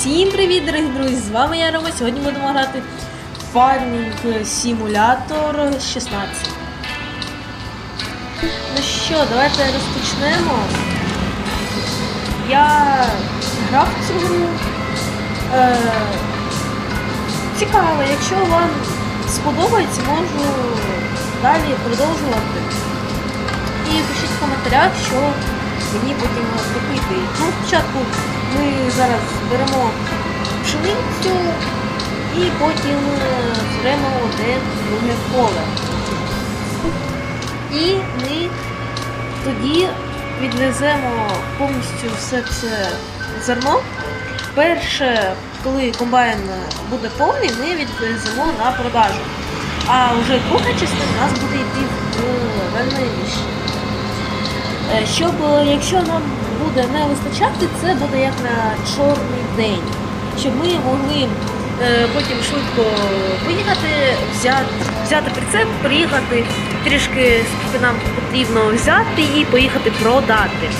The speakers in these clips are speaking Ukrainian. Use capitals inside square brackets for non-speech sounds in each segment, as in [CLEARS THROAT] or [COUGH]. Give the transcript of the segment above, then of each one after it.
Всім привіт, дорогі друзі! З вами я Рома. Сьогодні будемо грати Farming Simulator 16. Ну що, давайте розпочнемо. Я грав цю гру. Е, цікаво, якщо вам сподобається, можу далі продовжувати. І пишіть в коментарях, що мені потім робити. Ну, спочатку ми зараз беремо пшеницю і потім е, беремо одне друге поле. І ми тоді відвеземо повністю все це зерно. Перше, коли комбайн буде повний, ми відвеземо на продажу. А вже друга частина у нас буде йти в хранилище. Е, Щоб, е, якщо нам буде не вистачати, це буде як на чорний день. Щоб ми могли е, потім швидко поїхати, взяти, взяти прицеп, приїхати трішки скільки нам потрібно взяти і поїхати продати.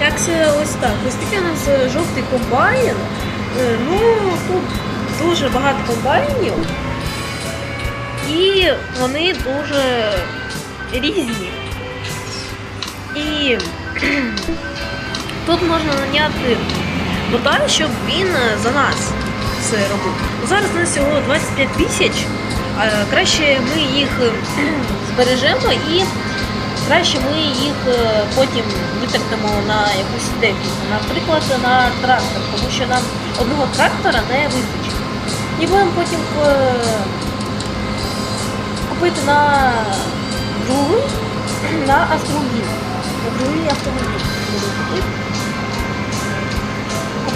Як це ось так? Ось такий у нас жовтий комбайн. Е, Ну, тут дуже багато комбайнів. І вони дуже різні. І [CLEARS THROAT] тут можна наняти бота, щоб він е, за нас це робив. Зараз у нас всього 25 тисяч. Краще ми їх е, [CLEARS THROAT] збережемо і краще ми їх е, потім витратимо на якусь техніку, наприклад, на трактор, тому що нам одного трактора не вистачить. І будемо потім купити на другий, [CLEARS THROAT] на автомобіль. Другий автомобіль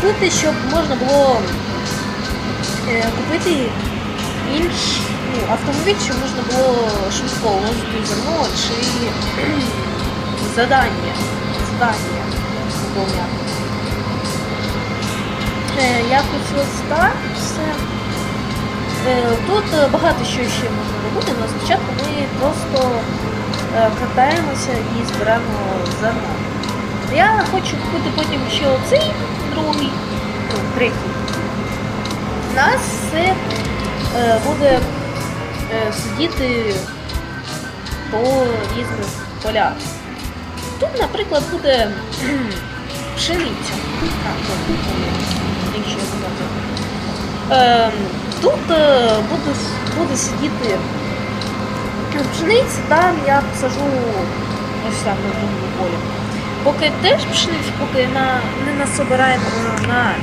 купити. Щоб можна було е, купити інший ну, автомобіль, щоб можна було швидко возити зерно чи [CLEARS THROAT] задання. Задання виконувати. Е, якось ось так все. Е, Тут багато що ще можна робити, але спочатку ми просто катаємося і зберемо зерно. Я хочу купити потім ще оцей другий, ну, третій. У нас все е, буде е, сидіти по різних полях. Тут, наприклад, буде пшениця. Якщо я. Ем, Тут е, буде, буде сидіти пшениця, там я посажу ось там на другому полі. Поки теж пшеницю, поки на, не насобираємо на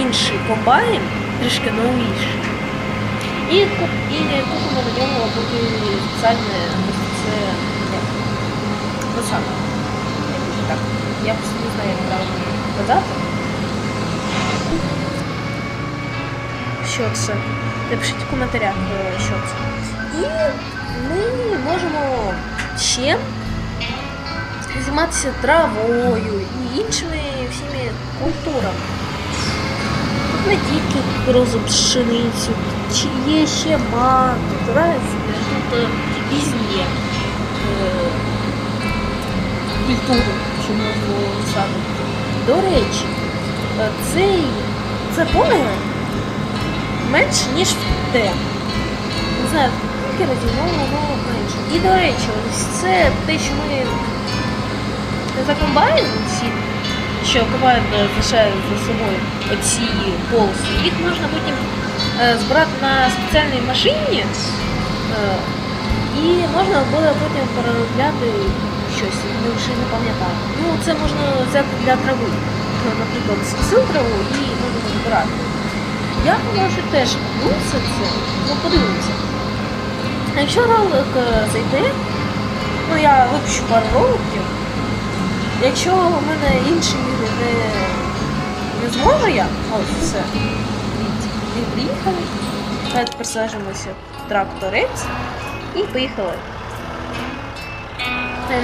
інший комбайн, трішки новіший. І, і купимо на ньому поки спеціальне це посадка. Так. Я просто не знаю, як правильно казати. що це. Напишіть в коментарях, е, що це. І ми можемо ще займатися травою і іншими всіми культурами. Тут не тільки розум пшеницю, чи є ще тут разні, тут е, різні е, культури, що можна садити. До речі, е, цей, це поле менше, ніж те. Не знаю, скільки разів, ну. І до речі, ось це те, що ми за комбайн ці, що комбайн залишає за собою оці полоси, їх можна потім е, збирати на спеціальній машині. е, І можна буде потім переробляти щось, я вже не пам'ятаю. Ну, це можна взяти для трави. Ну, Наприклад, скосив траву і можна збирати. Я може теж куплю це. Ну, подивимося. А якщо ролик е, зайде, ну я випущу пару роликів. Якщо в мене інші ігри не, не зможу я, ось все. Ми приїхали. Давайте пересаджуємося в тракторець і поїхали. Е,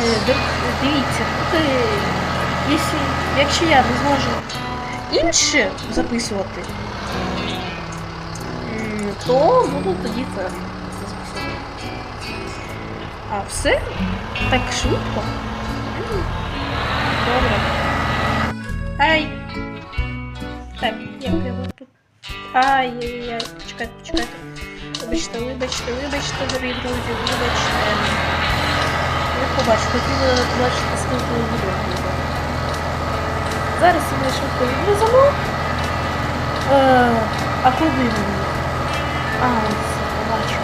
Дивіться, тут, якщо, якщо я не зможу інше записувати, то буду тоді записувати. А все? Так швидко? Добре. Ей! Так, як його тут. Ай-яй-яй, почекайте, почекайте. Вибачте, вибачте, вибачте, дорогі друзі, вибачте. Я побачу, хотіла побачити скільки відео буде. Зараз ми швидко відвеземо. Е, а куди мені? А, ось, побачу.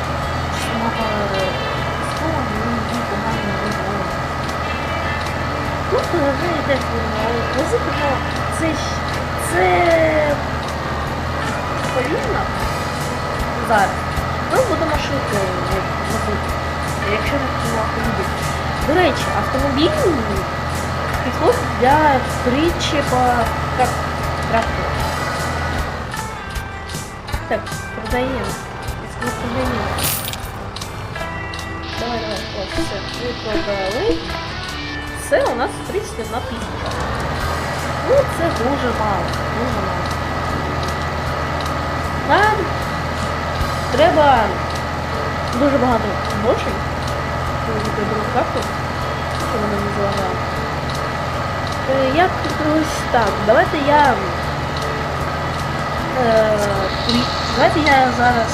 Сама було. Ви йдете возити, це це зараз. Ми будемо швидко якщо не автомобіль. До речі, автомобіль підходить для причепа трак- трактора. Так, продаємо. Ми ми продали. Все, у нас 31 тисяча. Ну, це дуже мало, дуже мало. Нам треба дуже багато грошей. Що вона не залагала. Е, Як ось так, давайте я. Е, давайте я зараз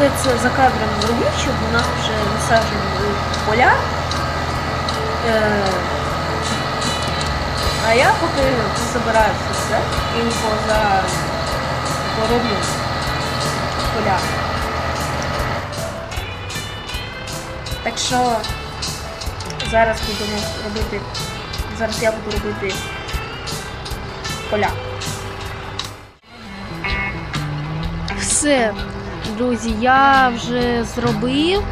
все це за кадром зроблю, щоб у нас вже висаджені поля. Е, а я поки забираю все це і поза пороблю поля. Так що зараз будемо робити. Зараз я буду робити поля. Все, друзі, я вже зробив.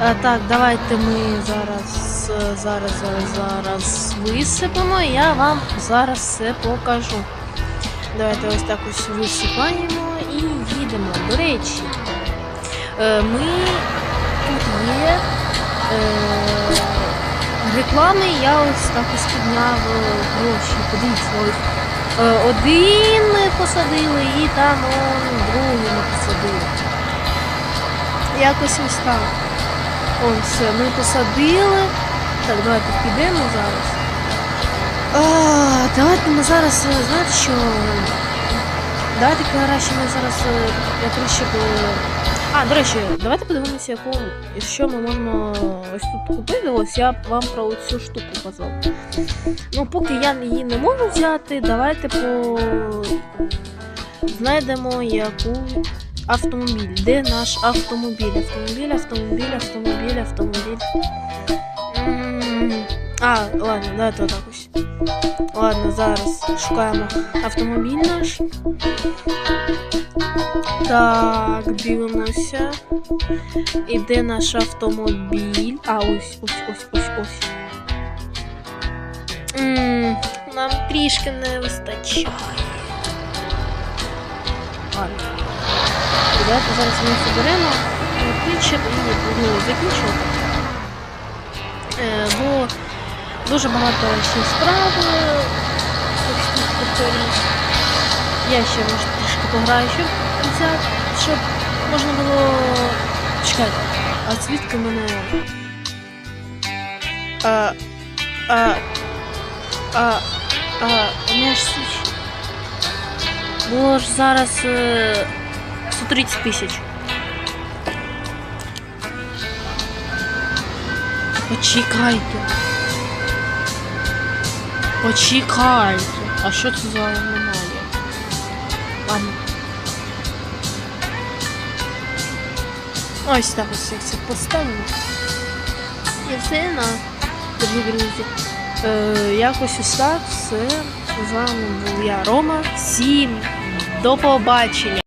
А, так, давайте ми зараз, е, зараз, зараз, зараз висипемо. Я вам зараз все покажу. Давайте ось так ось висипаємо і їдемо. До речі, е, ми тут є е, реклами, я ось так ось підняв е, гроші. Подивіться, ось. Е, Один посадили і там другий ми посадили. Якось ось так. Ось все, ми посадили. Так, давайте підемо зараз. А, давайте ми зараз, е, знаєте що? Давайте краще ми зараз е, я краще б. А, до речі, давайте подивимося, яку, що ми можемо ось тут купити. Ось я вам про цю штуку казав. Ну, поки я її не можу взяти, давайте по знайдемо яку автомобіль. Де наш автомобіль? Автомобіль, автомобіль, автомобіль, автомобіль. М, А, ладно, давайте отак ось. Ладно, зараз шукаємо автомобіль наш. Так, дивимося. І де наш автомобіль? А, ось, ось, ось, ось, ось. М, Нам трішки не вистачає. Ладно. Давайте зараз ми заберемо причеп і буду закінчувати. Е, бо дуже багато ще справ е. Я ще може трішки пограю, щоб щоб можна було. Чекайте, а звідки мене. А, а, а, а, у мене ж. Було ж зараз е, 130 тисяч. Почекайте. Почекайте. А що це за аномалія? Ладно. Ось так ось як це поставимо. І все на дорогі друзі. Е, якось ось так все. З вами був я, Рома. Всім до побачення.